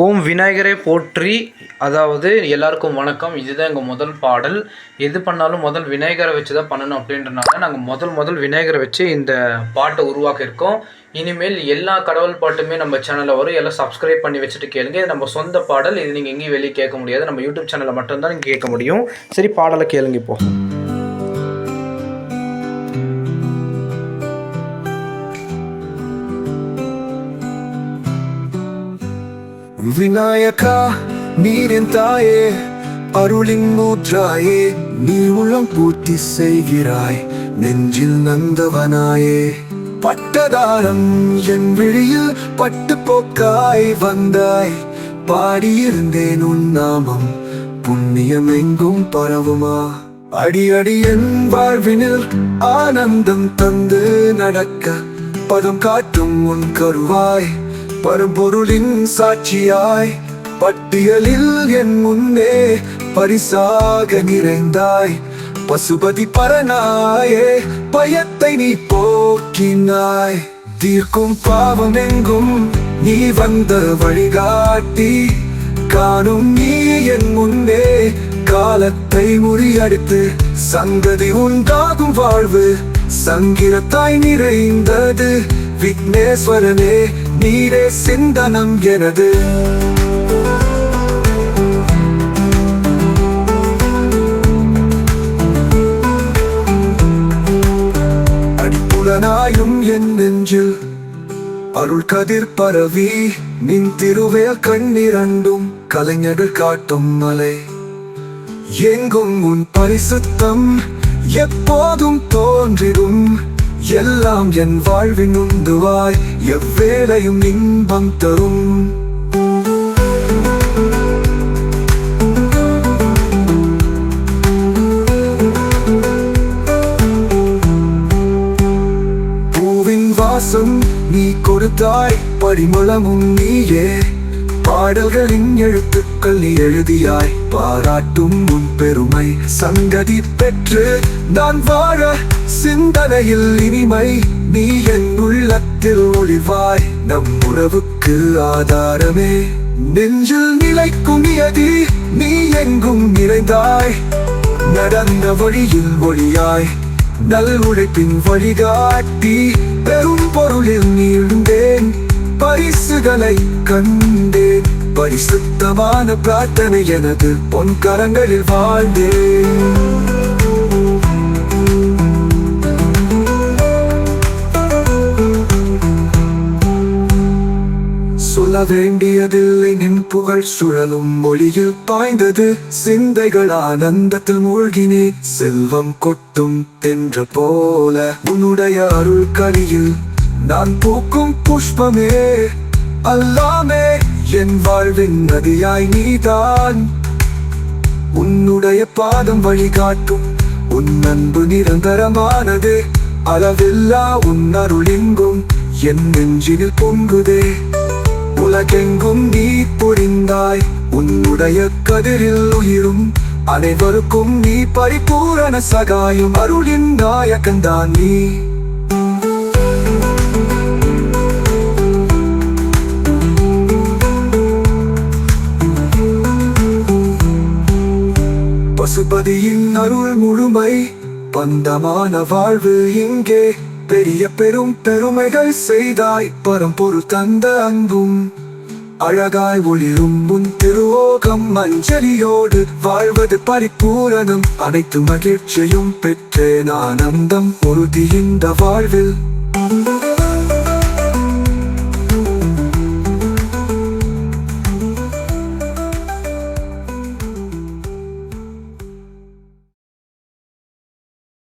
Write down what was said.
ஓம் விநாயகரை போற்றி. அதாவது எல்லாருக்கும் வணக்கம். இதுதான் எங்கள் முதல் பாடல். எது பண்ணாலும் முதல் விநாயகரை வச்சு தான் பண்ணணும் அப்படின்றனால நாங்கள் முதல் முதல் விநாயகரை வச்சு இந்த பாட்டை உருவாக்கியிருக்கோம். இனிமேல் எல்லா கடவுள் பாட்டுமே நம்ம சேனலில் வரும். எல்லாம் சப்ஸ்கிரைப் பண்ணி வச்சுட்டு கேளுங்க. இது நம்ம சொந்த பாடல். இது நீங்கள் எங்கேயும் வெளியே கேட்க முடியாது. நம்ம யூடியூப் சேனலில் மட்டும்தான் நீங்கள் கேட்க முடியும். சரி பாடலை கேளுங்க இப்போது விநாயகா நீரின் தாயே அருளின் மூற்றாயே நீ உளம் பூர்த்தி செய்கிறாய் நெஞ்சில் நந்தவனாயே. பட்டதாரம் என் விழியில் பட்டு போக்காய் வந்தாய் பாடியிருந்தேன் உன் நாமம் புண்ணியம் எங்கும் பரவுமா. அடி அடி என் வாழ்வினில் ஆனந்தம் தந்து நடக்க பதம் காட்டும் உன் கருவாய் பரம்பொருளின் சாட்சியாய் பட்டியலில் என் முன்னே பரிசாக நிறைந்தாய். பசுபதி பரநாயே பயத்தை நீ போக்கினாய். தீர்க்கும் பாவம் எங்கும் நீ வந்த வழிகாட்டி. காணும் நீ என் முன்னே காலத்தை முறியடித்து. சங்கதி உண்டாகும் வாழ்வு சங்கிரத்தாய் நிறைந்தது. விக்னேஸ்வரனே நீரே சிந்தனம் எனது. அடிப்புலனாயும் என் நெஞ்சில் அருள் கதிர் பரவி நின் திருவேல் கண்ணிரண்டும் கலைஞர்கள் காட்டும் மலை. எங்கும் உன் பரிசுத்தம் எப்போதும் தோன்றிடும். எல்லாம் என் வாழ்வின் உந்துவாய் எவ்வேளையும் இன்பம் தரும். பூவின் வாசம் நீ கொடுத்தாய் பரிமளமும் நீயே. பாடல்களின் எழுத்துக்கள் நீ எழுதியாய். பாராட்டும் உன் பெருமை. சங்கதி பெற்று நான் வாழ சிந்தனையில் இனிமை. நீ என் உள்ளத்தில் ஒளிவாய் நம் உறவுக்கு ஆதாரமே. நெஞ்சில் நிலைக்கும் நியதி நீ எங்கும் நிறைந்தாய். நடந்த வழியில் ஒளியாய். நல் உழைப்பின் வழிகாட்டி. பெரும் பொருளில் நீழ்ந்தேன். பரிசுகளை கண்டேன். பரிசுத்தமான பிரார்த்தனை எனது பொன் கரங்களில் வாழ்ந்தேன். சொல்ல வேண்டியதில்லை நின் புகழ் சுழலும் மொழியில் பாய்ந்தது. சிந்தைகள் ஆனந்தத்தில் மூழ்கினே செல்வம் கொட்டும் தென்ற போல உன்னுடைய அருள் கலியில் நான் பூக்கும் புஷ்பமே அல்லாமே என் வாழ்வின் நதியாய் நீதான். உன்னுடைய பாதம் வழிகாட்டும் உன் அன்பு நிரந்தரமானது. அளவில்லா உன் அருளிங்கும் என் நெஞ்சினில் பொங்குதே. உலகெங்கும் நீ புரிந்தாய் உன்னுடைய கதிரில் உயிரும். அனைவருக்கும் நீ பரிபூரண சகாயம் அருளின் நாயகன்தான் நீ. பசுபதியின் அருள் முழுமை. பந்தமான வாழ்வு இங்கே. பெரிய பெரும் பெருமைகள் செய்தாய். பரம்பொரு தந்த அன்பும். அழகாய் ஒளிரும் முன் திருவோகம் மஞ்சளியோடு வாழ்வது பரிபூரணம். அனைத்து மகிழ்ச்சியும் பெற்றேன் ஆனந்தம். உறுதி இந்த வாழ்வில்.